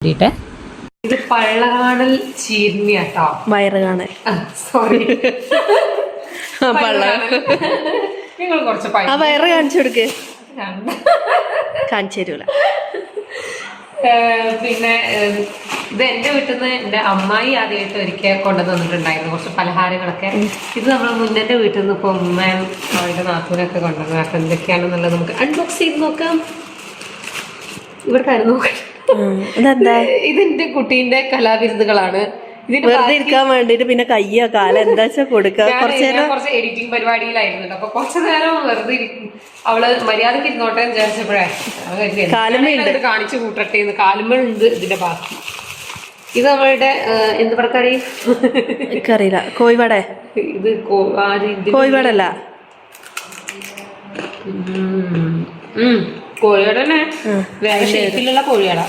വേണ്ടിയിട്ട് ഇത് പള്ളകാണൽ ചീരണിയാട്ടോ വയറ് കാണൽ സോറി ആ, പള്ള നിങ്ങൾ കുറച്ച് ആ വയറ് കാണിച്ചു കൊടുക്ക്. കാണിച്ചു തരൂല. പിന്നെ ഇത് എന്റെ വീട്ടിൽ നിന്ന് എന്റെ അമ്മായി ആദ്യമായിട്ട് ഒരിക്കൽ കൊണ്ടുവന്നിട്ടുണ്ടായിരുന്നു കുറച്ച് പലഹാരങ്ങളൊക്കെ. ഇത് നമ്മൾ മുന്നന്റെ വീട്ടിൽ നിന്ന് ഇപ്പൊ ഉമ്മയും അവരുടെ നാത്തൂനൊക്കെ കൊണ്ടുവന്നു അപ്പൊ എന്തൊക്കെയാണെന്നുള്ളത് നമുക്ക് അൺബോക്സ് ചെയ്ത് നോക്കാം. ഇവിടെ കാര്യം നോക്കാം ഇതെന്റെ കുട്ടീന്റെ കലാവിരുന്നുകളാണ്. ഇതിന്റെ വെറുതെ ഇരിക്കാൻ വേണ്ടിട്ട് പിന്നെ കയ്യോ കാലം എന്താ വെച്ചാ കൊടുക്കുക കുറച്ച് നേരം കുറച്ച് എഡിറ്റിംഗ് പരിപാടിയിലായിരുന്നു അപ്പൊ കുറച്ച് നേരം വെറുതെ അവൾ മര്യാദയ്ക്ക് ഇരുന്നോട്ടെ എന്ന് വിചാരിച്ചപ്പോഴേ കാണിച്ചു കൂട്ടട്ടെ എന്ന്. കാലുമ്പുണ്ട് ഇതിന്റെ ബാക്കി. ഇത് നമ്മളുടെ എന്ത് പറക്കറി എനിക്കറിയില്ല. കോഴിവട? ഇത് കോഴിവടല്ല. കോഴിയുടെ തന്നെ ഷേപ്പിലുള്ള കോഴിയുടെ